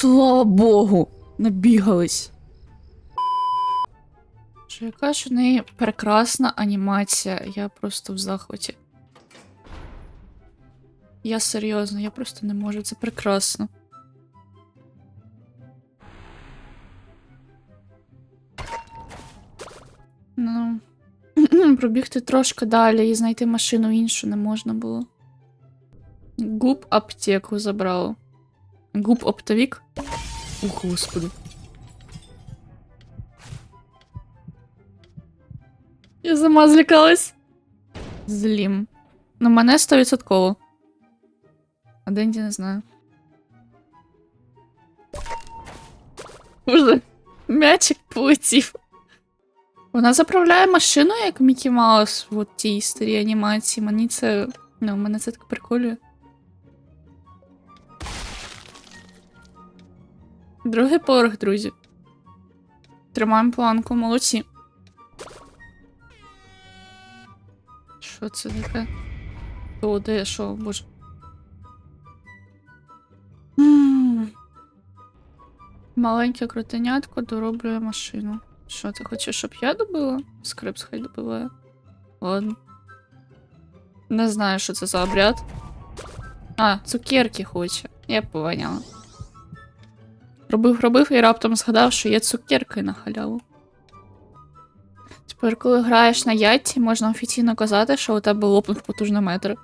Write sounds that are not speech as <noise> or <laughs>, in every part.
Слава Богу! Набігались. Що яка ж у неї прекрасна анімація. Я просто в захваті. Я серйозно, я просто не можу. Це прекрасно. Ну. <clears throat> Пробігти трошки далі і знайти машину іншу не можна було. Губ аптеку забрав. Губ оптовік. О, господи. Я сама злякалась. Злім. Ну, мене 100%. А Денді не знаю. Боже, м'ячик полетів. Вона заправляє машину, як Мікі Маус в тій старій анімації. Мені це. Ну, мене це так приколює. Другий поверх, друзі. Тримаємо планку, молодці. Що це таке? О, де що, боже. М. Маленьке крутенятко дороблює машину. Що ти хочеш, щоб я добила? Скрипс хай добиває. Ладно. Не знаю, що це за обряд. А, цукерки хоче. Я поняла. Робив, робив і раптом згадав, що є цукерки на халяву. Тепер, коли граєш на ятті, можна офіційно казати, що у тебе лопнув потужнометр.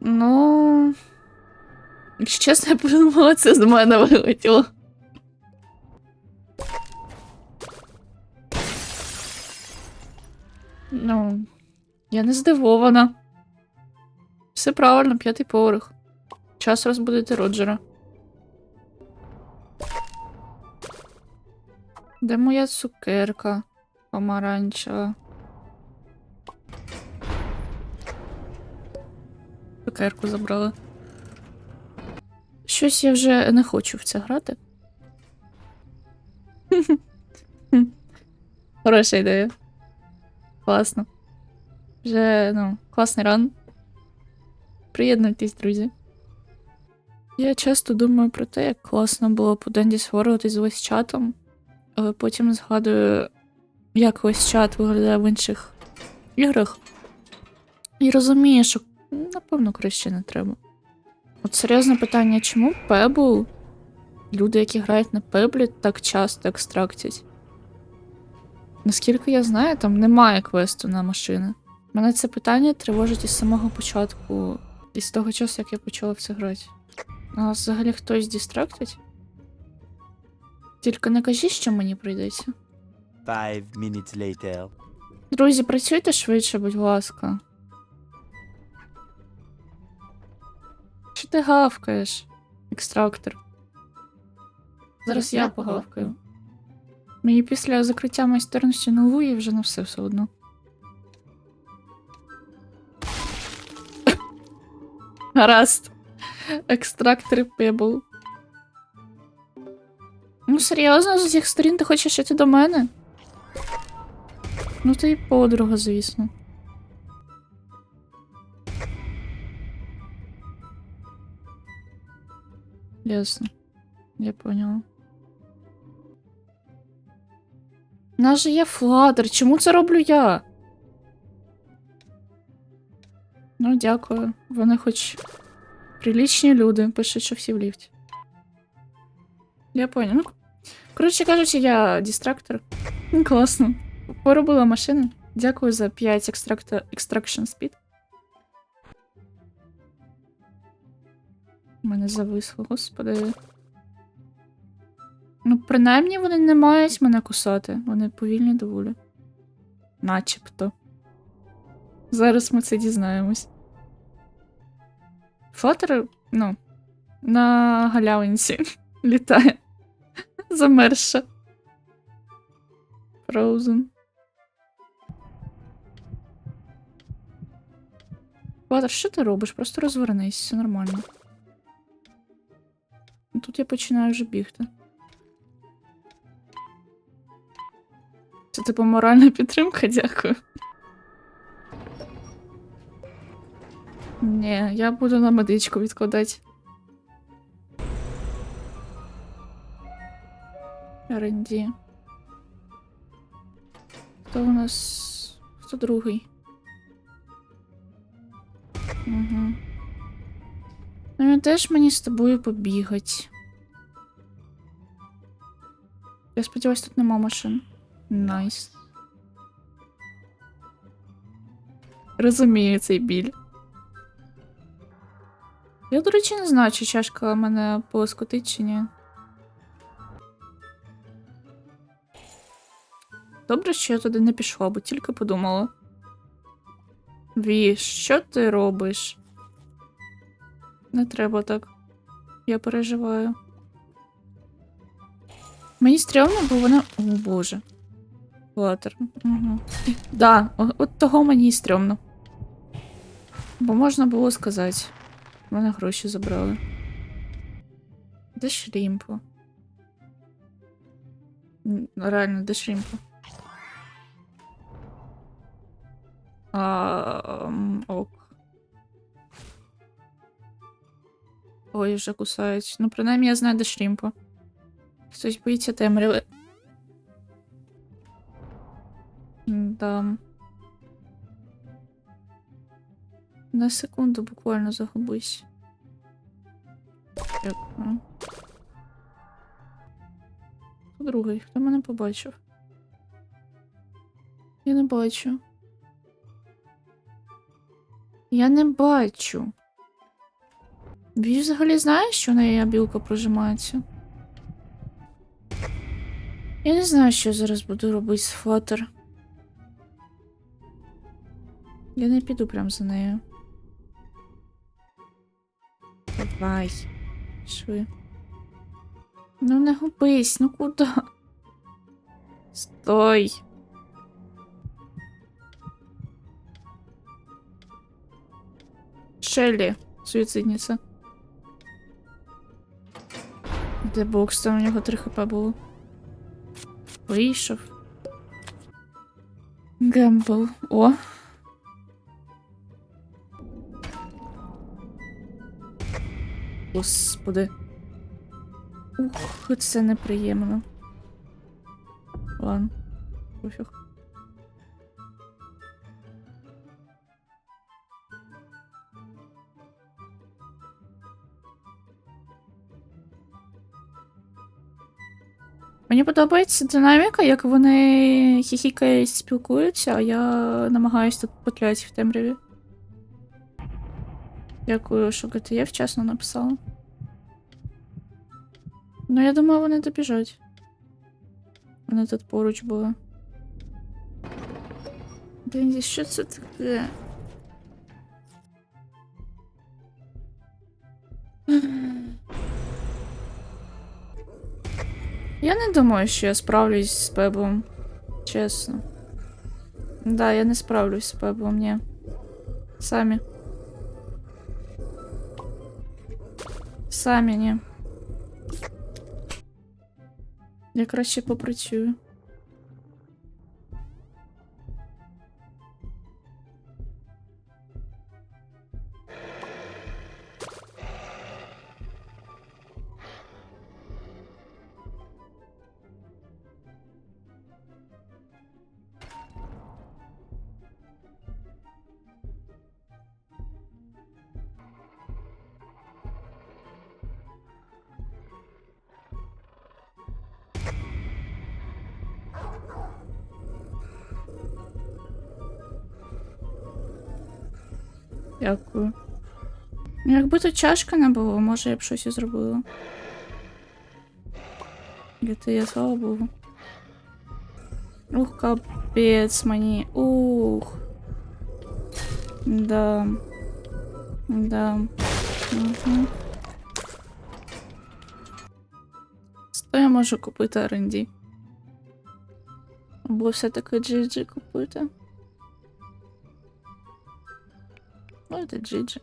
Ну. Якщо чесно, я подумала, це з мене вилетіло. Ну, я не здивована. Все правильно, п'ятий поверх. Час розбудити Роджера. Де моя цукерка помаранчева? Цукерку забрали. Щось я вже не хочу в це грати. <laughs> Хороша ідея. Класно. Вже, ну, класний ран. Приєднуйтесь, друзі. Я часто думаю про те, як класно було у Денді створювати з весь чатом, але потім згадую, як весь чат виглядає в інших іграх. І розумію, що напевно краще не треба. От серйозне питання, чому Pebble, люди, які грають на Пеблі, так часто екстрактять? Наскільки я знаю, там немає квесту на машини. Мене це питання тривожить із самого початку, із того часу, як я почала в це грати. А взагалі хтось дістрактить? Тільки не кажіть, що мені прийдеться. Five minutes later. Друзі, працюйте швидше, будь ласка. Що ти гавкаєш, екстрактор? Зараз я погавкаю. Мені після закриття майстерності нової вже на все все одно. <coughs> Гаразд. Екстрактор Pebble. Ну, серйозно, з усіх сторін ти хочеш йти до мене? Ну, ти і подруга, звісно. Ясно. Я поняла. Нас же є флатер. Чому це роблю я? Ну, дякую. Вони хоч прилічні люди, пишуть, що всі в ліфті. Я поняла. Ну, коротше кажучи, я дистрактор. Ну, Класно. Поробила машину. Дякую за 5 екстракта... extraction speed. У мене зависло, господи. Ну, принаймні вони не мають мене кусати. Вони повільні доволі. Начебто. Зараз ми це дізнаємось. Флатер, ну, на галявинці <laughs> літає. Замерша. Frozen. Флатер, що ти робиш? Просто розвернись, все нормально. Тут я починаю вже бігти. типу, моральна підтримка, дякую. Ні, я буду на медичку відкладати. Ренді. Хто у нас. Хто другий? Угу. Ну, теж мені з тобою побігать. Я сподіваюся, тут нема машин. Найс. Розумію цей біль. Я, до речі, не знаю, чи чашка мене полоскотить чи ні. Добре, що я туди не пішла, бо тільки подумала. Ві, що ти робиш? Не треба так. Я переживаю. Мені стрьомно, бо вона. О боже. Латер. Угу. Да, от того мені і стрьомно. Бо можна було сказати. Мене гроші забрали. Де шрімпу? Реально, де шрімпу? А, ок. Ой, вже кусають. Ну, принаймні я знаю, де шрімпу. Хтось боїться темряви. Да. На секунду буквально загубись. Хто другий? Хто мене побачив? Я не бачу. Я не бачу. Він взагалі знає, що на її білка прожимається? Я не знаю, що я зараз буду робити з флатер. Я не піду прям за нею. Давай. Шви. Ну не губись, ну куди? Стой. Шеллі, суїцидниця. Де бокс, там у нього 3 хп було. Вийшов. Гембл. О. Господи. Ух, це неприємно. Ладно. Пофіг. Мені подобається динаміка, як вони хіхікають, спілкуються, а я намагаюсь тут потлять в темряві. Дякую, що GTE вчасно написала. Ну, я думаю, вони добіжать. Вони тут поруч були. Денді, що це таке? Я не думаю, що я справлюсь з Пеблом. Чесно. Да, я не справлюсь з Пеблом, ні. Самі. Самі, ні. Я краще попрацюю. Дякую. Ну, Якби тут чашка не було, може я б щось і зробила. Де ти я, слава Богу. Ух, капець мені. Ух. Да. Да. Угу. Що я можу купити R&D? Або все-таки GG купити. Ну, це GG.